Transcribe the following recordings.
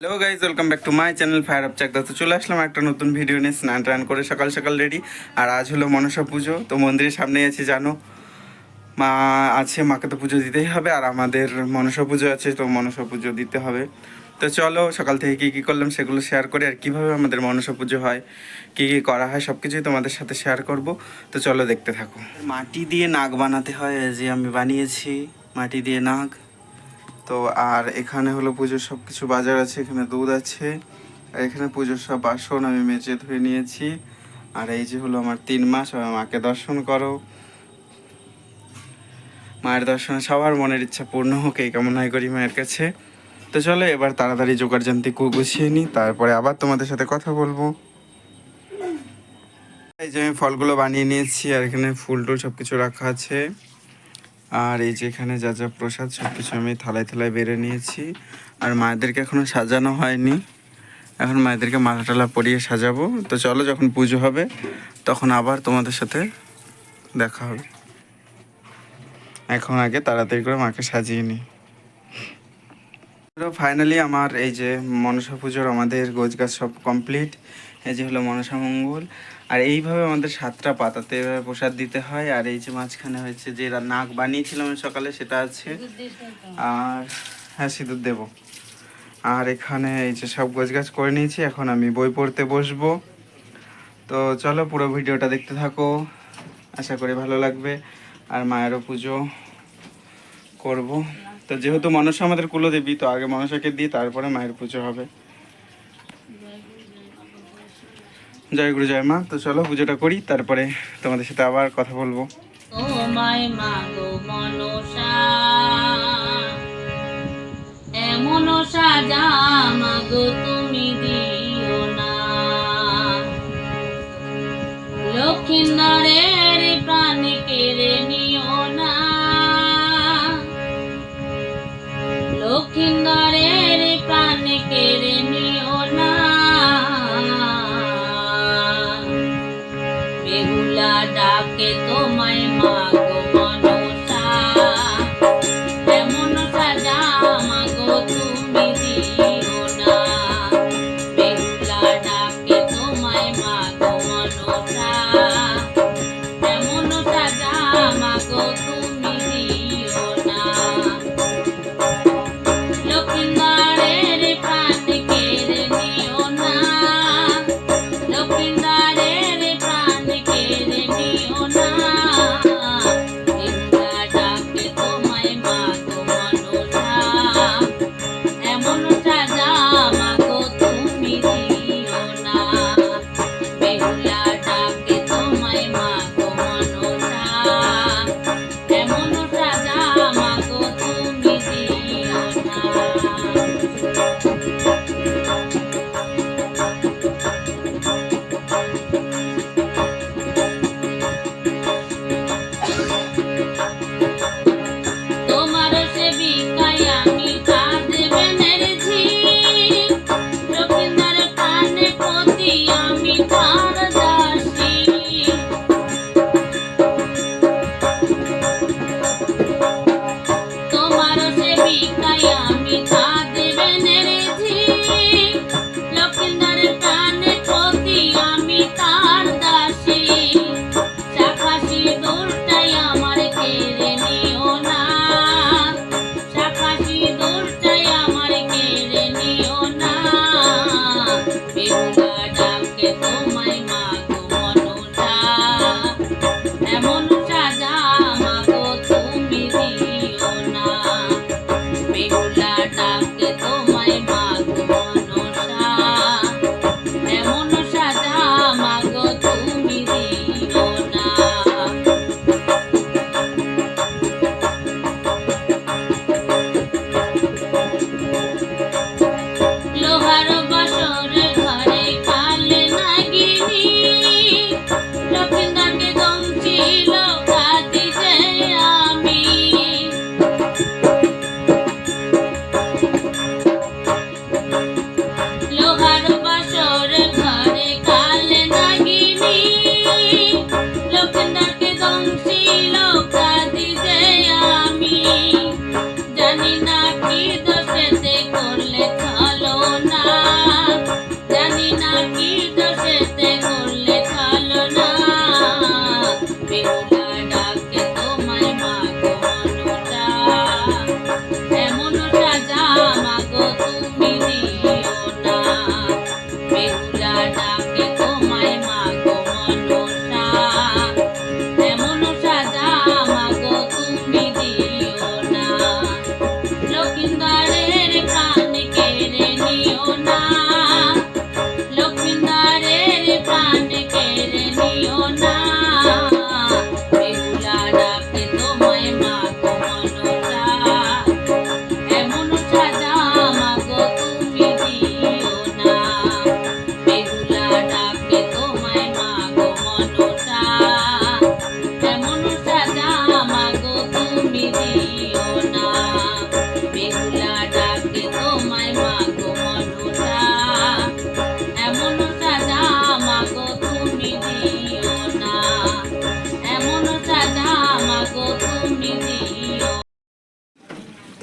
Hello guys welcome back to my channel fire up Chakdah তো চলে আসলাম একটা নতুন ভিডিও নিয়ে স্নান টান করে সকাল সকাল রেডি আর আজ হলো মনসা পুজো, তো মন্দিরের সামনেই আছি, জানো। মা আছে, মাকে তো পুজো দিতেই হবে, আর আমাদের মনসা পুজো আছে, তো মনসা পুজো দিতে হবে। তো চলো, সকাল থেকে কী কী করলাম সেগুলো শেয়ার করি, আর কীভাবে আমাদের মনসা পুজো হয়, কী কী করা হয় সব কিছুই তোমাদের সাথে শেয়ার করব। তো চলো দেখতে থাকো। মাটি দিয়ে নাক বানাতে হয় যে আমি বানিয়েছি, মাটি দিয়ে নাক তো আর এখানে হলো পুজোর সব কিছু বাজার আছে, এখানে দুধ আছে, আর এখানে পুজোর সব বাসন আমি মেজে ধুয়ে নিয়েছি। আর এই যে হলো আমার তিন মাস আমার মাকে দর্শন করো। মায়ের দর্শনে সবার মনের ইচ্ছা পূর্ণ হোক, এই কামনাই করি মায়ের কাছে। তো চলো, এবার তাড়াতাড়ি জোগাড় জানতে গুছিয়ে নিই তারপরে আবার তোমাদের সাথে কথা বলব। এই যে আমি ফলগুলো বানিয়ে নিয়েছি, আর এখানে ফুল টুল সব কিছু রাখা আছে। আর এই যেখানে যা যা প্রসাদ সব কিছু আমি থালায় থালায় বেড়ে নিয়েছি। আর মায়েদেরকে এখনও সাজানো হয়নি। এখন মায়েদেরকে মালা টালা পরিয়ে সাজাবো। তো চলো, যখন পুজো হবে, তখন আবার তোমাদের সাথে দেখা হবে। এখন আগে তাড়াতাড়ি করে মাকে সাজিয়ে নিই। ফাইনালি আমার এই যে মনসা পুজোর আমাদের গোছ গাছ সব কমপ্লিট এই যে হলো মনসা মঙ্গল। আর এইভাবে আমাদের সাতটা পাতাতে এভাবে প্রসাদ দিতে হয়, আর এই যে মাঝখানে হয়েছে যে নাক বানিয়েছিলাম সকালে, সেটা আছে। আর হ্যাঁ সিঁদুর দেবো। আর এখানে এই যে সব গাছ করে নিয়েছি, এখন আমি বই পড়তে বসবো। তো চলো পুরো ভিডিওটা দেখতে থাকো। আশা করি ভালো লাগবে। আর মায়েরও পুজো করব। তো যেহেতু মনসা আমাদের কুলদেবী, তো আগে মনসাকে দিই, তারপরে মায়ের পুজো হবে। জয় গুরু জয় মা। তো চলো পুজোটা করি, তারপরে তোমাদের সাথে আবার কথা বলব। মনসা। এমন সাজা মাগো তুমি দিও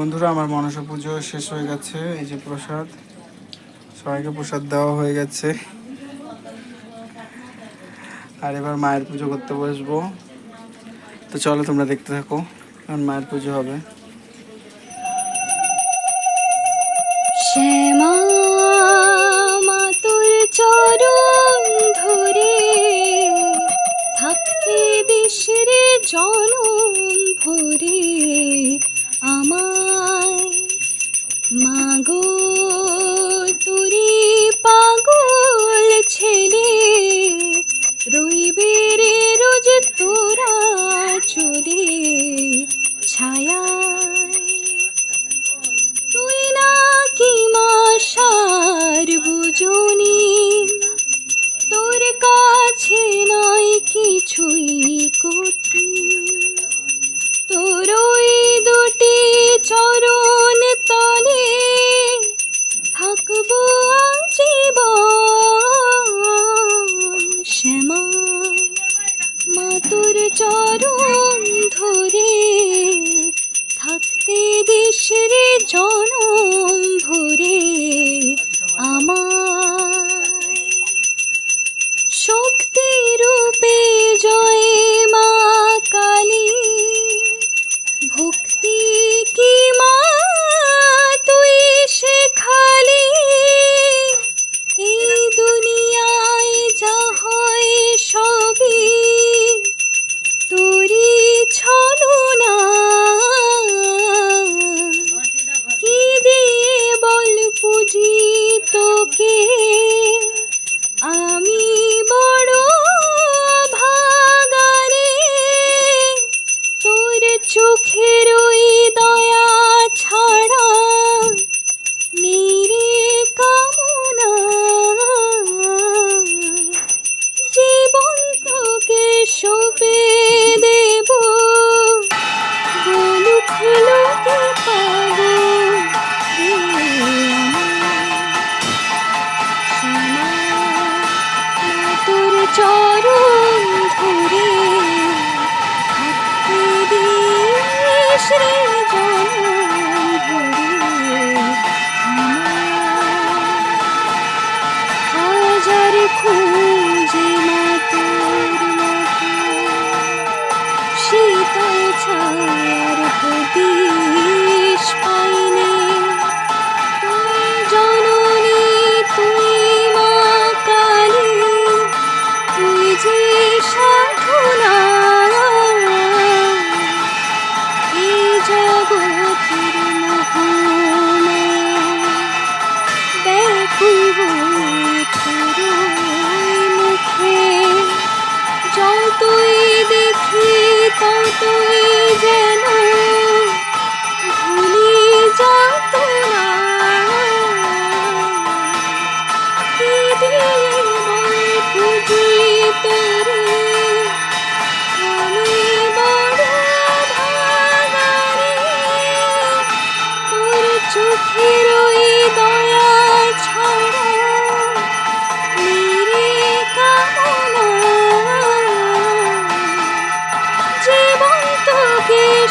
বন্ধুরা, আমার মনসা পুজো শেষ হয়ে গেছে। এই যে প্রসাদ, সবাইকে প্রসাদ দেওয়া হয়ে গেছে। আর এবার মায়ের পুজো করতে বসবো। তো চলো তোমরা দেখতে থাকো কারণ মায়ের পুজো হবে। চরণ ধরে থাকতে দেশের জনম চরণ তোর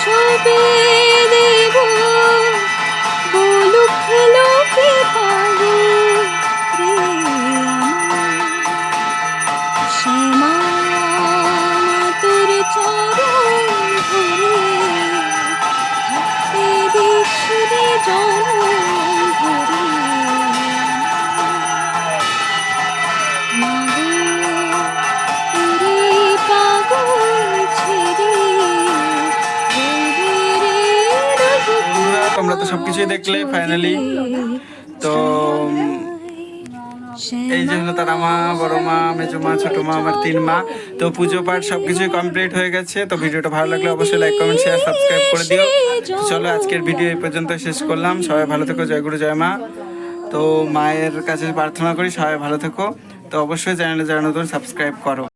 সবে দেব। বলুক লোকে পাগল রে শ্যামা তোর চরণ ধরে থাকতে দিস রে জনম তো সবকিছুই দেখলে ফাইনালি তো এই জন্য তারা মা, বড় মা, মেজো মা, ছোট মা, আমার তিন মা। তো পুজো পাঠ সবকিছুই কমপ্লিট হয়ে গেছে। তো ভিডিওটা ভালো লাগলে অবশ্যই লাইক কমেন্ট শেয়ার সাবস্ক্রাইব করে দিও। চলো আজকের ভিডিও এই পর্যন্ত শেষ করলাম। সবাই ভালো থেকো, জয় গুরু, জয় মা। তো মায়ের কাছে প্রার্থনা করি, সবাই ভালো থেকো। তো অবশ্যই চ্যানেলে যারা নতুন সাবস্ক্রাইব করো।